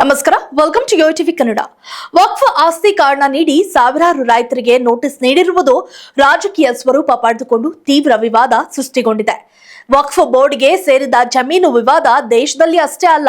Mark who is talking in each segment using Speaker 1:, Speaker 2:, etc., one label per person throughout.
Speaker 1: ನಮಸ್ಕಾರ. Welcome to Yo TV Kannada ವಕ್ಫ್ ಆಸ್ತಿ ಕಾರಣ ನೀಡಿ ಸಾವಿರಾರು ರೈತರಿಗೆ ನೋಟಿಸ್ ನೀಡಿರುವುದು ರಾಜಕೀಯ ಸ್ವರೂಪ ಪಡೆದುಕೊಂಡು ತೀವ್ರ ವಿವಾದ ಸೃಷ್ಟಿಗೊಂಡಿದೆ. ವಕ್ಫ್ ಬೋರ್ಡ್ಗೆ ಸೇರಿದ ಜಮೀನು ವಿವಾದ ದೇಶದಲ್ಲಿ ಅಷ್ಟೇ ಅಲ್ಲ,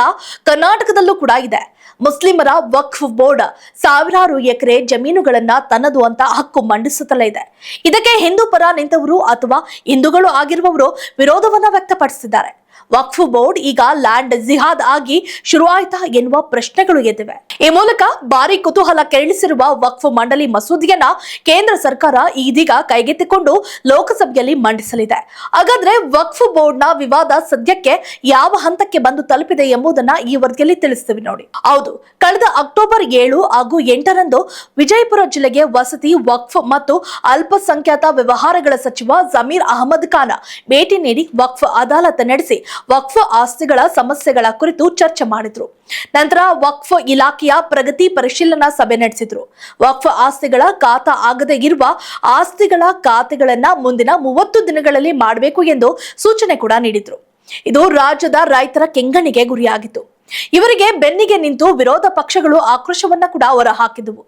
Speaker 1: ಕರ್ನಾಟಕದಲ್ಲೂ ಕೂಡ ಇದೆ. ಮುಸ್ಲಿಮರ ವಕ್ಫ್ ಬೋರ್ಡ್ ಸಾವಿರಾರು ಎಕರೆ ಜಮೀನುಗಳನ್ನ ತನ್ನದು ಅಂತ ಹಕ್ಕು ಮಂಡಿಸುತ್ತಲೇ ಇದೆ. ಇದಕ್ಕೆ ಹಿಂದೂ ಪರ ನಿಂತವರು ಅಥವಾ ಹಿಂದೂಗಳು ಆಗಿರುವವರು ವಿರೋಧವನ್ನ ವ್ಯಕ್ತಪಡಿಸಿದ್ದಾರೆ. ವಕ್ಫ್ ಬೋರ್ಡ್ ಈಗ ಲ್ಯಾಂಡ್ ಜಿಹಾದ್ ಆಗಿ ಶುರುವಾಯಿತಾ ಎನ್ನುವ ಪ್ರಶ್ನೆಗಳು ಎದ್ದಿವೆ. ಈ ಮೂಲಕ ಭಾರಿ ಕುತೂಹಲ ಕೆರಳಿಸಿರುವ ವಕ್ಫ್ ಮಂಡಳಿ ಮಸೂದೆಯನ್ನ ಕೇಂದ್ರ ಸರ್ಕಾರ ಇದೀಗ ಕೈಗೆತ್ತಿಕೊಂಡು ಲೋಕಸಭೆಯಲ್ಲಿ ಮಂಡಿಸಲಿದೆ. ಹಾಗಾದ್ರೆ ವಕ್ಫ್ ಬೋರ್ಡ್ನ ವಿವಾದ ಸದ್ಯಕ್ಕೆ ಯಾವ ಹಂತಕ್ಕೆ ಬಂದು ತಲುಪಿದೆ ಎಂಬುದನ್ನ ಈ ವರದಿಯಲ್ಲಿ ತಿಳಿಸ್ತೀವಿ ನೋಡಿ. ಹೌದು, ಕಳೆದ ಅಕ್ಟೋಬರ್ ಏಳು ಹಾಗೂ ಎಂಟರಂದು ವಿಜಯಪುರ ಜಿಲ್ಲೆಗೆ ವಸತಿ, ವಕ್ಫ್ ಮತ್ತು ಅಲ್ಪಸಂಖ್ಯಾತ ವ್ಯವಹಾರಗಳ ಸಚಿವ ಜಮೀರ್ ಅಹಮದ್ ಖಾನ್ ಭೇಟಿ ನೀಡಿ ವಕ್ಫ್ ಅದಾಲತ್ ನಡೆಸಿ ವಕ್ಫ್ ಆಸ್ತಿಗಳ ಸಮಸ್ಯೆಗಳ ಕುರಿತು ಚರ್ಚೆ ಮಾಡಿದ್ರು. ನಂತರ ವಕ್ಫ್ ಇಲಾಖೆಯ ಪ್ರಗತಿ ಪರಿಶೀಲನಾ ಸಭೆ ನಡೆಸಿದ್ರು. ವಕ್ಫ್ ಆಸ್ತಿಗಳ ಖಾತಾ ಆಗದೆ ಇರುವ ಆಸ್ತಿಗಳ ಖಾತೆಗಳನ್ನ ಮುಂದಿನ ಮೂವತ್ತು ದಿನಗಳಲ್ಲಿ ಮಾಡಬೇಕು ಎಂದು ಸೂಚನೆ ಕೂಡ ನೀಡಿದ್ರು. ಇದು ರಾಜ್ಯದ ರೈತರ ಕೆಂಗಣಿಗೆ ಗುರಿಯಾಗಿತ್ತು. ಇವರಿಗೆ ಬೆನ್ನಿಗೆ ನಿಂತು ವಿರೋಧ ಪಕ್ಷಗಳು ಆಕ್ರೋಶವನ್ನ ಕೂಡ ಹೊರಹಾಕಿದವು.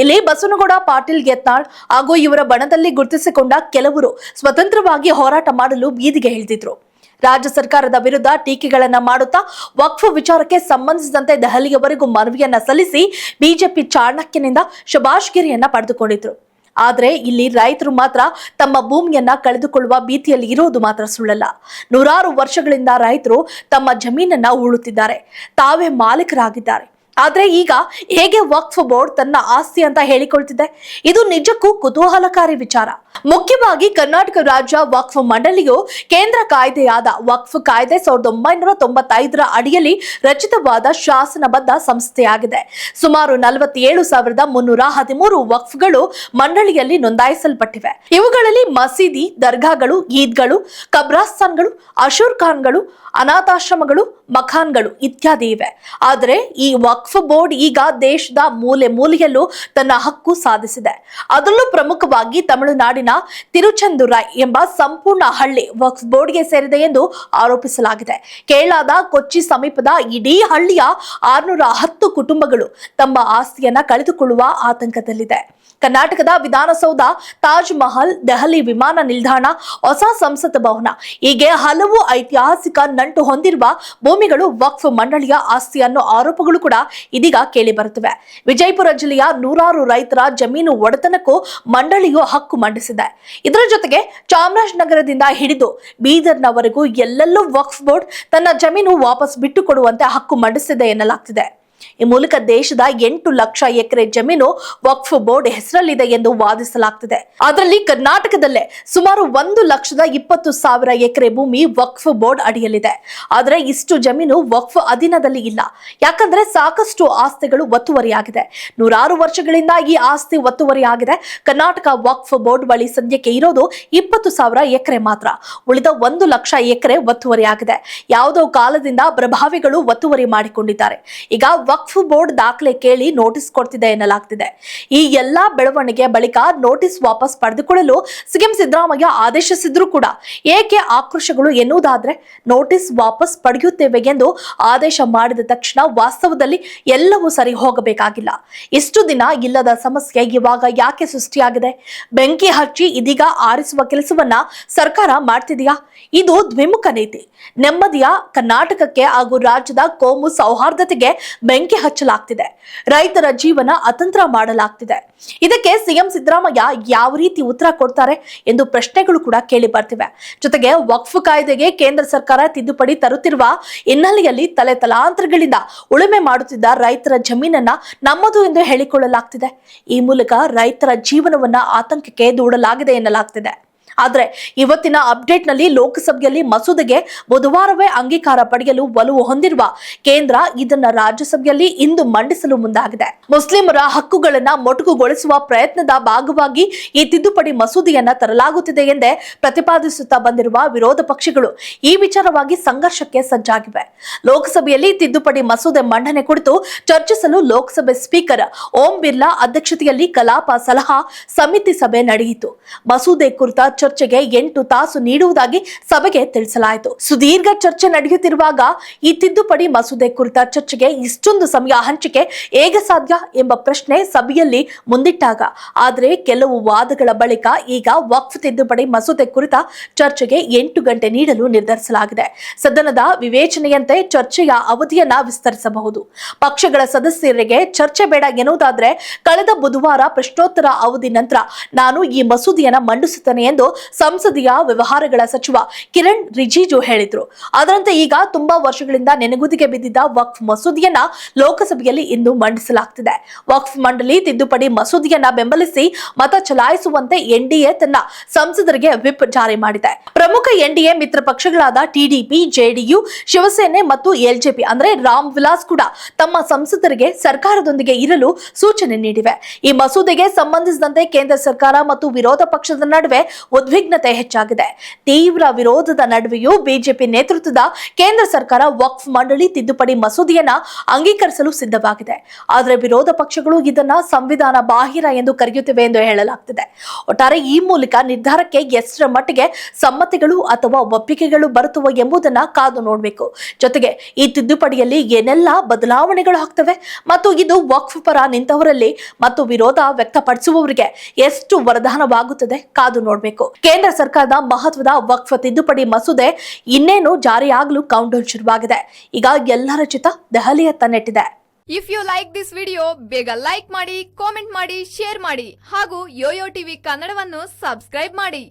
Speaker 1: ಇಲ್ಲಿ ಬಸವನಗೌಡ, ಪಾಟೀಲ್ ಯತ್ನಾಳ್ ಹಾಗೂ ಇವರ ಬಣದಲ್ಲಿ ಗುರುತಿಸಿಕೊಂಡ ಕೆಲವರು ಸ್ವತಂತ್ರವಾಗಿ ಹೋರಾಟ ಮಾಡಲು ಬೀದಿಗೆ ಇಳಿದಿದ್ರು. ರಾಜ್ಯ ಸರ್ಕಾರದ ವಿರುದ್ಧ ಟೀಕೆಗಳನ್ನ ಮಾಡುತ್ತಾ ವಕ್ಫ್ ವಿಚಾರಕ್ಕೆ ಸಂಬಂಧಿಸಿದಂತೆ ದೆಹಲಿಯವರೆಗೂ ಮನವಿಯನ್ನ ಸಲ್ಲಿಸಿ ಬಿಜೆಪಿ ಚಾಣಕ್ಯನಿಂದ ಶುಭಾಷ್ಗಿರಿಯನ್ನ ಪಡೆದುಕೊಂಡಿದ್ರು. ಆದರೆ ಇಲ್ಲಿ ರೈತರು ಮಾತ್ರ ತಮ್ಮ ಭೂಮಿಯನ್ನ ಕಳೆದುಕೊಳ್ಳುವ ಭೀತಿಯಲ್ಲಿ ಇರೋದು ಮಾತ್ರ ಸುಳ್ಳಲ್ಲ. ನೂರಾರು ವರ್ಷಗಳಿಂದ ರೈತರು ತಮ್ಮ ಜಮೀನನ್ನ ಉಳುತ್ತಿದ್ದಾರೆ. ತಾವೇ ಮಾಲೀಕರಾಗಿದ್ದಾರೆ. ಆದ್ರೆ ಈಗ ಹೇಗೆ ವಕ್ಫ್ ಬೋರ್ಡ್ ತನ್ನ ಆಸ್ತಿ ಅಂತ ಹೇಳಿಕೊಳ್ತಿದೆ? ಇದು ನಿಜಕ್ಕೂ ಕುತೂಹಲಕಾರಿ ವಿಚಾರ. ಮುಖ್ಯವಾಗಿ ಕರ್ನಾಟಕ ರಾಜ್ಯ ವಕ್ಫ್ ಮಂಡಳಿಯು ಕೇಂದ್ರ ಕಾಯ್ದೆಯಾದ ವಕ್ಫ್ ಕಾಯ್ದೆ ಸಾವಿರದ ಒಂಬೈನೂರ ತೊಂಬತ್ತೈದರ ಅಡಿಯಲ್ಲಿ ರಚಿತವಾದ ಶಾಸನಬದ್ಧ ಸಂಸ್ಥೆಯಾಗಿದೆ. ಸುಮಾರು ನಲವತ್ತೇಳು ಸಾವಿರದ ಮುನ್ನೂರ ಹದಿಮೂರು ವಕ್ಫ್ಗಳು ಮಂಡಳಿಯಲ್ಲಿ ನೋಂದಾಯಿಸಲ್ಪಟ್ಟಿವೆ. ಇವುಗಳಲ್ಲಿ ಮಸೀದಿ, ದರ್ಗಾಗಳು, ಈದ್ಗಳು ಕಬ್ರಾಸ್ತಾನ್ಗಳು ಅಶೂರ್ ಖಾನ್ಗಳು, ಅನಾಥಾಶ್ರಮಗಳು ಮಖಾನ್ಗಳು ಇತ್ಯಾದಿ ಇವೆ. ಆದರೆ ಈ ವಕ್ಫ್ ಬೋರ್ಡ್ ಈಗ ದೇಶದ ಮೂಲೆ ಮೂಲೆಯಲ್ಲೂ ತನ್ನ ಹಕ್ಕು ಸಾಧಿಸಿದೆ. ಅದರಲ್ಲೂ ಪ್ರಮುಖವಾಗಿ ತಮಿಳುನಾಡಿನ ತಿರುಚಂದುರಾಯ್ ಎಂಬ ಸಂಪೂರ್ಣ ಹಳ್ಳಿ ವಕ್ಫ್ ಬೋರ್ಡ್ಗೆ ಸೇರಿದೆ ಎಂದು ಆರೋಪಿಸಲಾಗಿದೆ. ಕೇರಳದ ಕೊಚ್ಚಿ ಸಮೀಪದ ಇಡೀ ಹಳ್ಳಿಯ ಆರ್ನೂರ ಹತ್ತು ಕುಟುಂಬಗಳು ತಮ್ಮ ಆಸ್ತಿಯನ್ನ ಕಳೆದುಕೊಳ್ಳುವ ಆತಂಕದಲ್ಲಿದೆ. ಕರ್ನಾಟಕದ ವಿಧಾನಸೌಧ ತಾಜ್ ಮಹಲ್, ದೆಹಲಿ ವಿಮಾನ ನಿಲ್ದಾಣ, ಹೊಸ ಸಂಸತ್ ಭವನ, ಹೀಗೆ ಹಲವು ಐತಿಹಾಸಿಕ ನಂಟು ಹೊಂದಿರುವ ಭೂಮಿಗಳು ವಕ್ಫ್ ಮಂಡಳಿಯ ಆಸ್ತಿ ಅನ್ನೋ ಆರೋಪಗಳು ಕೂಡ ಇದೀಗ ಕೇಳಿ ಬರುತ್ತಿವೆ. ವಿಜಯಪುರ ಜಿಲ್ಲೆಯ ನೂರಾರು ರೈತರ ಜಮೀನು ಒಡೆತನಕ್ಕೂ ಮಂಡಳಿಯು ಹಕ್ಕು ಮಂಡಿಸಿದೆ. ಇದರ ಜೊತೆಗೆ ಚಾಮರಾಜನಗರದಿಂದ ಹಿಡಿದು ಬೀದರ್ನವರೆಗೂ ಎಲ್ಲೆಲ್ಲೂ ವಕ್ಫ್ ಬೋರ್ಡ್ ತನ್ನ ಜಮೀನು ವಾಪಸ್ ಬಿಟ್ಟುಕೊಡುವಂತೆ ಹಕ್ಕು ಮಂಡಿಸಿದೆ ಎನ್ನಲಾಗ್ತಿದೆ. ಈ ಮೂಲಕ ದೇಶದ ಎಂಟು ಲಕ್ಷ ಎಕರೆ ಜಮೀನು ವಕ್ಫ್ ಬೋರ್ಡ್ ಹೆಸರಲ್ಲಿದೆ ಎಂದು ವಾದಿಸಲಾಗ್ತಿದೆ. ಅದರಲ್ಲಿ ಕರ್ನಾಟಕದಲ್ಲೇ ಸುಮಾರು ಒಂದು ಲಕ್ಷದ ಇಪ್ಪತ್ತು ಸಾವಿರ ಎಕರೆ ಭೂಮಿ ವಕ್ಫ್ ಬೋರ್ಡ್ ಅಡಿಯಲ್ಲಿದೆ. ಆದರೆ ಇಷ್ಟು ಜಮೀನು ವಕ್ಫ್ ಅಧೀನದಲ್ಲಿ ಇಲ್ಲ. ಯಾಕಂದ್ರೆ ಸಾಕಷ್ಟು ಆಸ್ತಿಗಳು ಒತ್ತುವರಿಯಾಗಿದೆ. ನೂರಾರು ವರ್ಷಗಳಿಂದ ಈ ಆಸ್ತಿ ಒತ್ತುವರಿಯಾಗಿದೆ. ಕರ್ನಾಟಕ ವಕ್ಫ್ ಬೋರ್ಡ್ ಬಳಿ ಸದ್ಯಕ್ಕೆ ಇರೋದು ಇಪ್ಪತ್ತು ಸಾವಿರ ಎಕರೆ ಮಾತ್ರ. ಉಳಿದ ಒಂದು ಲಕ್ಷ ಎಕರೆ ಒತ್ತುವರಿಯಾಗಿದೆ. ಯಾವುದೋ ಕಾಲದಿಂದ ಪ್ರಭಾವಿಗಳು ಒತ್ತುವರಿ ಮಾಡಿಕೊಂಡಿದ್ದಾರೆ. ಈಗ ವಕ್ಫ್ ಬೋರ್ಡ್ ದಾಖಲೆ ಕೇಳಿ ನೋಟಿಸ್ ಕೊಡ್ತಿದೆ ಎನ್ನಲಾಗ್ತಿದೆ. ಈ ಎಲ್ಲಾ ಬೆಳವಣಿಗೆ ಬಳಿಕ ನೋಟಿಸ್ ವಾಪಸ್ ಪಡೆದುಕೊಳ್ಳಲು ಸಿಎಂ ಸಿದ್ದರಾಮಯ್ಯ ಆದೇಶಿಸಿದ್ರು ಕೂಡ. ಏಕೆ ಆಕ್ರೋಶಗಳು ಎನ್ನುವುದಾದ್ರೆ ನೋಟಿಸ್ ವಾಪಸ್ ಪಡೆಯುತ್ತೇವೆ ಎಂದು ಆದೇಶ ಮಾಡಿದ ತಕ್ಷಣ ವಾಸ್ತವದಲ್ಲಿ ಎಲ್ಲವೂ ಸರಿ ಹೋಗಬೇಕಾಗಿಲ್ಲ. ಇಷ್ಟು ದಿನ ಇಲ್ಲದ ಸಮಸ್ಯೆ ಇವಾಗ ಯಾಕೆ ಸೃಷ್ಟಿಯಾಗಿದೆ? ಬೆಂಕಿ ಹಚ್ಚಿ ಇದೀಗ ಆರಿಸುವ ಕೆಲಸವನ್ನ ಸರ್ಕಾರ ಮಾಡ್ತಿದೆಯಾ? ಇದು ದ್ವಿಮುಖ ನೀತಿ. ನೆಮ್ಮದಿಯ ಕರ್ನಾಟಕಕ್ಕೆ ಹಾಗೂ ರಾಜ್ಯದ ಕೋಮು ಸೌಹಾರ್ದತೆಗೆ ಬೆಂಕಿ ಹಚ್ಚಲಾಗ್ತಿದೆ. ರೈತರ ಜೀವನ ಅತಂತ್ರ ಮಾಡಲಾಗ್ತಿದೆ. ಇದಕ್ಕೆ ಸಿಎಂ ಸಿದ್ದರಾಮಯ್ಯ ಯಾವ ರೀತಿ ಉತ್ತರ ಕೊಡ್ತಾರೆ ಎಂದು ಪ್ರಶ್ನೆಗಳು ಕೂಡ ಕೇಳಿ ಬರ್ತಿವೆ. ಜೊತೆಗೆ ವಕ್ಫ್ ಕಾಯ್ದೆಗೆ ಕೇಂದ್ರ ಸರ್ಕಾರ ತಿದ್ದುಪಡಿ ತರುತ್ತಿರುವ ಹಿನ್ನೆಲೆಯಲ್ಲಿ ತಲೆ ತಲಾಂತರಗಳಿಂದ ಉಳುಮೆ ಮಾಡುತ್ತಿದ್ದ ರೈತರ ಜಮೀನನ್ನ ನಮ್ಮದು ಎಂದು ಹೇಳಿಕೊಳ್ಳಲಾಗ್ತಿದೆ. ಈ ಮೂಲಕ ರೈತರ ಜೀವನವನ್ನ ಆತಂಕಕ್ಕೆ ದೂಡಲಾಗಿದೆ ಎನ್ನಲಾಗ್ತಿದೆ. ಆದ್ರೆ ಇವತ್ತಿನ ಅಪ್ಡೇಟ್ನಲ್ಲಿ ಲೋಕಸಭೆಯಲ್ಲಿ ಮಸೂದೆಗೆ ಬುಧವಾರವೇ ಅಂಗೀಕಾರ ಪಡೆಯಲು ಒಲವು ಹೊಂದಿರುವ ಕೇಂದ್ರ ಇದನ್ನ ರಾಜ್ಯಸಭೆಯಲ್ಲಿ ಇಂದು ಮಂಡಿಸಲು ಮುಂದಾಗಿದೆ. ಮುಸ್ಲಿಮರ ಹಕ್ಕುಗಳನ್ನ ಮೊಟಕುಗೊಳಿಸುವ ಪ್ರಯತ್ನದ ಭಾಗವಾಗಿ ಈ ತಿದ್ದುಪಡಿ ಮಸೂದೆಯನ್ನ ತರಲಾಗುತ್ತಿದೆ ಎಂದೇ ಪ್ರತಿಪಾದಿಸುತ್ತಾ ಬಂದಿರುವ ವಿರೋಧ ಪಕ್ಷಗಳು ಈ ವಿಚಾರವಾಗಿ ಸಂಘರ್ಷಕ್ಕೆ ಸಜ್ಜಾಗಿವೆ. ಲೋಕಸಭೆಯಲ್ಲಿ ತಿದ್ದುಪಡಿ ಮಸೂದೆ ಮಂಡನೆ ಕುರಿತು ಚರ್ಚಿಸಲು ಲೋಕಸಭೆ ಸ್ಪೀಕರ್ ಓಂ ಬಿರ್ಲಾ ಅಧ್ಯಕ್ಷತೆಯಲ್ಲಿ ಕಲಾಪ ಸಲಹಾ ಸಮಿತಿ ಸಭೆ ನಡೆಯಿತು. ಮಸೂದೆ ಕುರಿತ ಚರ್ಚೆಗೆ ಎಂಟು ತಾಸು ನೀಡುವುದಾಗಿ ಸಭೆಗೆ ತಿಳಿಸಲಾಯಿತು. ಸುದೀರ್ಘ ಚರ್ಚೆ ನಡೆಯುತ್ತಿರುವಾಗ ಈ ತಿದ್ದುಪಡಿ ಮಸೂದೆ ಕುರಿತ ಚರ್ಚೆಗೆ ಇಷ್ಟೊಂದು ಸಮಯ ಹಂಚಿಕೆ ಹೇಗೆ ಸಾಧ್ಯ ಎಂಬ ಪ್ರಶ್ನೆ ಸಭೆಯಲ್ಲಿ ಮುಂದಿಟ್ಟಾಗ. ಆದರೆ ಕೆಲವು ವಾದಗಳ ಬಳಿಕ ಈಗ ವಕ್ಫ್ ತಿದ್ದುಪಡಿ ಮಸೂದೆ ಕುರಿತ ಚರ್ಚೆಗೆ ಎಂಟು ಗಂಟೆ ನೀಡಲು ನಿರ್ಧರಿಸಲಾಗಿದೆ. ಸದನದ ವಿವೇಚನೆಯಂತೆ ಚರ್ಚೆಯ ಅವಧಿಯನ್ನ ವಿಸ್ತರಿಸಬಹುದು. ಪಕ್ಷಗಳ ಸದಸ್ಯರಿಗೆ ಚರ್ಚೆ ಬೇಡ ಎನ್ನುವುದಾದ್ರೆ, ಕಳೆದ ಬುಧವಾರ ಪ್ರಶ್ನೋತ್ತರ ಅವಧಿ ನಂತರ ನಾನು ಈ ಮಸೂದೆಯನ್ನ ಮಂಡಿಸುತ್ತೇನೆ ಎಂದು ಸಂಸದೀಯ ವ್ಯವಹಾರಗಳ ಸಚಿವ ಕಿರಣ್ ರಿಜಿಜು ಹೇಳಿದ್ರು. ಅದರಂತೆ ಈಗ ತುಂಬಾ ವರ್ಷಗಳಿಂದ ನೆನೆಗುದಿಗೆ ಬಿದ್ದಿದ್ದ ವಕ್ಫ್ ಮಸೂದಿಯನ್ನ ಲೋಕಸಭೆಯಲ್ಲಿ ಇಂದು ಮಂಡಿಸಲಾಗ್ತಿದೆ. ವಕ್ಫ್ ಮಂಡಳಿ ತಿದ್ದುಪಡಿ ಮಸೂದಿಯನ್ನ ಬೆಂಬಲಿಸಿ ಮತ ಚಲಾಯಿಸುವಂತೆ ಎನ್ಡಿಎ ತನ್ನ ಸಂಸದರಿಗೆ ವಿಪ್ ಜಾರಿ ಮಾಡಿದೆ. ಪ್ರಮುಖ ಎನ್ಡಿಎ ಮಿತ್ರ ಪಕ್ಷಗಳಾದ ಟಿಡಿಪಿ ಜೆಡಿಯು ಶಿವಸೇನೆ ಮತ್ತು ಎಲ್ಜೆಪಿ ಅಂದ್ರೆ ರಾಮ್ ವಿಲಾಸ್ ಕೂಡ ತಮ್ಮ ಸಂಸದರಿಗೆ ಸರ್ಕಾರದೊಂದಿಗೆ ಇರಲು ಸೂಚನೆ ನೀಡಿವೆ. ಈ ಮಸೂದೆಗೆ ಸಂಬಂಧಿಸಿದಂತೆ ಕೇಂದ್ರ ಸರ್ಕಾರ ಮತ್ತು ವಿರೋಧ ಪಕ್ಷದ ನಡುವೆ ಉದ್ವಿಗ್ನತೆ ಹೆಚ್ಚಾಗಿದೆ. ತೀವ್ರ ವಿರೋಧದ ನಡುವೆಯೂ ಬಿಜೆಪಿ ನೇತೃತ್ವದ ಕೇಂದ್ರ ಸರ್ಕಾರ ವಕ್ಫ್ ಮಂಡಳಿ ತಿದ್ದುಪಡಿ ಮಸೂದೆಯನ್ನ ಅಂಗೀಕರಿಸಲು ಸಿದ್ಧವಾಗಿದೆ. ಆದರೆ ವಿರೋಧ ಪಕ್ಷಗಳು ಇದನ್ನ ಸಂವಿಧಾನ ಬಾಹಿರ ಎಂದು ಕರೆಯುತ್ತಿವೆ ಎಂದು ಹೇಳಲಾಗ್ತಿದೆ. ಒಟ್ಟಾರೆ ಈ ಮೂಲಕ ನಿರ್ಧಾರಕ್ಕೆ ಎಷ್ಟರ ಮಟ್ಟಿಗೆ ಸಮ್ಮತಿಗಳು ಅಥವಾ ಒಪ್ಪಿಗೆಗಳು ಬರುತ್ತವೆ ಎಂಬುದನ್ನ ಕಾದು ನೋಡಬೇಕು. ಜೊತೆಗೆ ಈ ತಿದ್ದುಪಡಿಯಲ್ಲಿ ಏನೆಲ್ಲ ಬದಲಾವಣೆಗಳು ಆಗ್ತವೆ ಮತ್ತು ಇದು ವಕ್ಫ್ ಪರ ನಿಂತವರಲ್ಲಿ ಮತ್ತು ವಿರೋಧ ವ್ಯಕ್ತಪಡಿಸುವವರಿಗೆ ಎಷ್ಟು ವರದಾನವಾಗುತ್ತದೆ ಕಾದು ನೋಡಬೇಕು. ಕೇಂದ್ರ ಸರ್ಕಾರದ ಮಹತ್ವದ ವಕ್ಫ್ ತಿದ್ದುಪಡಿ ಮಸೂದೆ ಇನ್ನೇನು ಜಾರಿಯಾಗಲು ಕೌಂಟೌನ್ ಶುರುವಾಗಿದೆ. ಈಗ ಎಲ್ಲರ ಚಿತ್ತ ದೆಹಲಿಯತ್ತ ನೆಟ್ಟಿದೆ
Speaker 2: if you like this video ಬೇಗ ಲೈಕ್ ಮಾಡಿ ಕಾಮೆಂಟ್ ಮಾಡಿ ಶೇರ್ ಮಾಡಿ ಹಾಗೂ ಯೋಯೋ ಟಿವಿ ಕನ್ನಡವನ್ನು ಸಬ್ಸ್ಕ್ರೈಬ್ ಮಾಡಿ.